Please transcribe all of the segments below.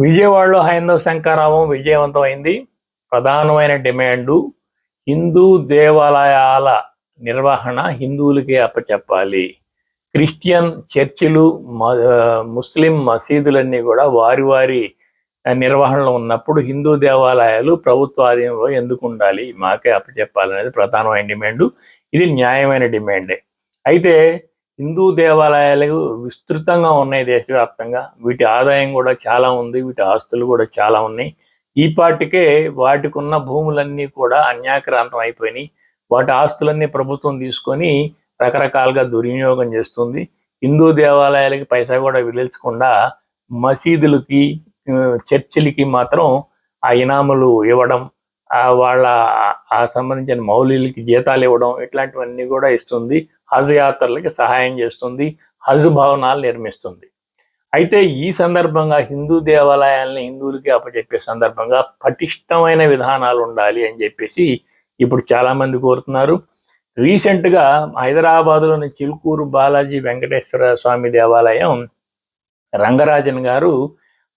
విజయవాడలో హైందవ శంకారావం విజయవంతమైంది. ప్రధానమైన డిమాండు హిందూ దేవాలయాల నిర్వహణ హిందువులకే అప్పచెప్పాలి. క్రిస్టియన్ చర్చిలు ముస్లిం మసీదులన్నీ కూడా వారి వారి నిర్వహణలో ఉన్నప్పుడు హిందూ దేవాలయాలు ప్రభుత్వ ఆధీనంలో ఎందుకు ఉండాలి మాకే అప్పచెప్పాలనేది ప్రధానమైన డిమాండు. ఇది న్యాయమైన డిమాండే. అయితే హిందూ దేవాలయాలు విస్తృతంగా ఉన్నాయి దేశవ్యాప్తంగా. వీటి ఆదాయం కూడా చాలా ఉంది వీటి ఆస్తులు కూడా చాలా ఉన్నాయి. ఈ పాటికే వాటికి ఉన్న భూములన్నీ కూడా అన్యాక్రాంతం అయిపోయినాయి. వాటి ఆస్తులన్నీ ప్రభుత్వం తీసుకొని రకరకాలుగా దుర్వినియోగం చేస్తుంది. హిందూ దేవాలయాలకి పైసా కూడా విదిల్చకుండా మసీదులకి చర్చిలకి మాత్రం ఆ ఇనాములు ఇవ్వడం వాళ్ళ ఆ సంబంధించిన మౌలీలకి జీతాలు ఇవ్వడం ఇట్లాంటివన్నీ కూడా ఇస్తుంది. హజ్ యాత్రలకి సహాయం చేస్తుంది హజ్ భవనాలు నిర్మిస్తుంది. అయితే ఈ సందర్భంగా హిందూ దేవాలయాల్ని హిందువులకి అప్పచెప్పే సందర్భంగా పటిష్టమైన విధానాలు ఉండాలి అని చెప్పేసి ఇప్పుడు చాలా మంది కోరుతున్నారు. రీసెంట్గా హైదరాబాద్లోని చిలుకూరు బాలాజీ వెంకటేశ్వర స్వామి దేవాలయం రంగరాజన్ గారు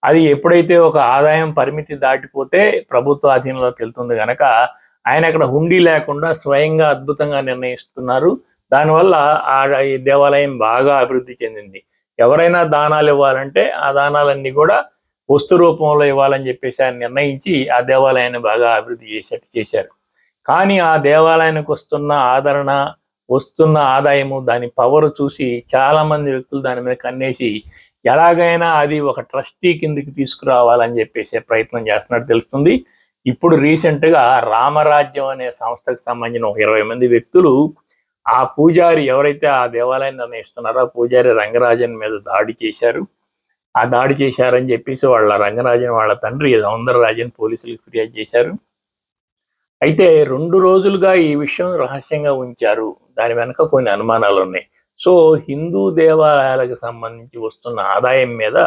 అది ఎప్పుడైతే ఒక ఆదాయం పరిమితి దాటిపోతే ప్రభుత్వ అధీనంలోకి వెళ్తుంది కనుక ఆయన అక్కడ హుండీ లేకుండా స్వయంగా అద్భుతంగా నిర్ణయిస్తున్నారు. దానివల్ల ఆ ఈ దేవాలయం బాగా అభివృద్ధి చెందింది. ఎవరైనా దానాలు ఇవ్వాలంటే ఆ దానాలన్నీ కూడా వస్తు రూపంలో ఇవ్వాలని చెప్పేసి ఆయన నిర్ణయించి ఆ దేవాలయాన్ని బాగా అభివృద్ధి చేసేట్టు చేశారు. కానీ ఆ దేవాలయానికి వస్తున్న ఆదరణ వస్తున్న ఆదాయము దాని పవర్ చూసి చాలా మంది వ్యక్తులు దాని మీద కన్నేసి ఎలాగైనా అది ఒక ట్రస్టీ కిందకి తీసుకురావాలని చెప్పేసి ప్రయత్నం చేస్తున్నట్టు తెలుస్తుంది. ఇప్పుడు రీసెంట్గా రామరాజ్యం అనే సంస్థకు సంబంధించిన ఒక ఇరవై మంది వ్యక్తులు ఆ పూజారి ఎవరైతే ఆ దేవాలయాన్ని నిర్ణయిస్తున్నారో ఆ పూజారి రంగరాజన్ మీద దాడి చేశారు. ఆ దాడి చేశారని చెప్పేసి వాళ్ళ రంగరాజన్ వాళ్ళ తండ్రి సౌందరరాజన్ పోలీసులకు ఫిర్యాదు చేశారు. అయితే రెండు రోజులుగా ఈ విషయం రహస్యంగా ఉంచారు. దాని వెనక కొన్ని అనుమానాలు ఉన్నాయి. సో హిందూ దేవాలయాలకు సంబంధించి వస్తున్న ఆదాయం మీద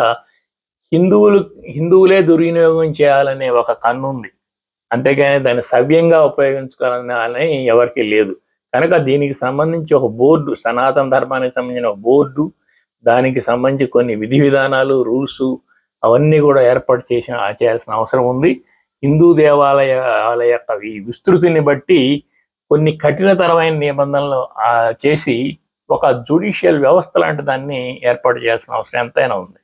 హిందువులు హిందువులే దుర్వినియోగం చేయాలనే ఒక కన్ను ఉంది అంతేగాని దాన్ని సవ్యంగా ఉపయోగించుకోవాలని అని ఎవరికీ లేదు. కనుక దీనికి సంబంధించి ఒక బోర్డు సనాతన ధర్మానికి సంబంధించిన ఒక బోర్డు దానికి సంబంధించి కొన్ని విధి విధానాలు రూల్స్ అవన్నీ కూడా ఏర్పాటు చేసిన చేయాల్సిన అవసరం ఉంది. హిందూ దేవాలయాల యొక్క ఈ విస్తృతిని బట్టి కొన్ని కఠినతరమైన నిబంధనలు ఆ, చేసి ఒక జుడిషియల్ వ్యవస్థ లాంటి దాన్ని ఏర్పాటు చేయాల్సిన అవసరం ఎంతైనా ఉంది.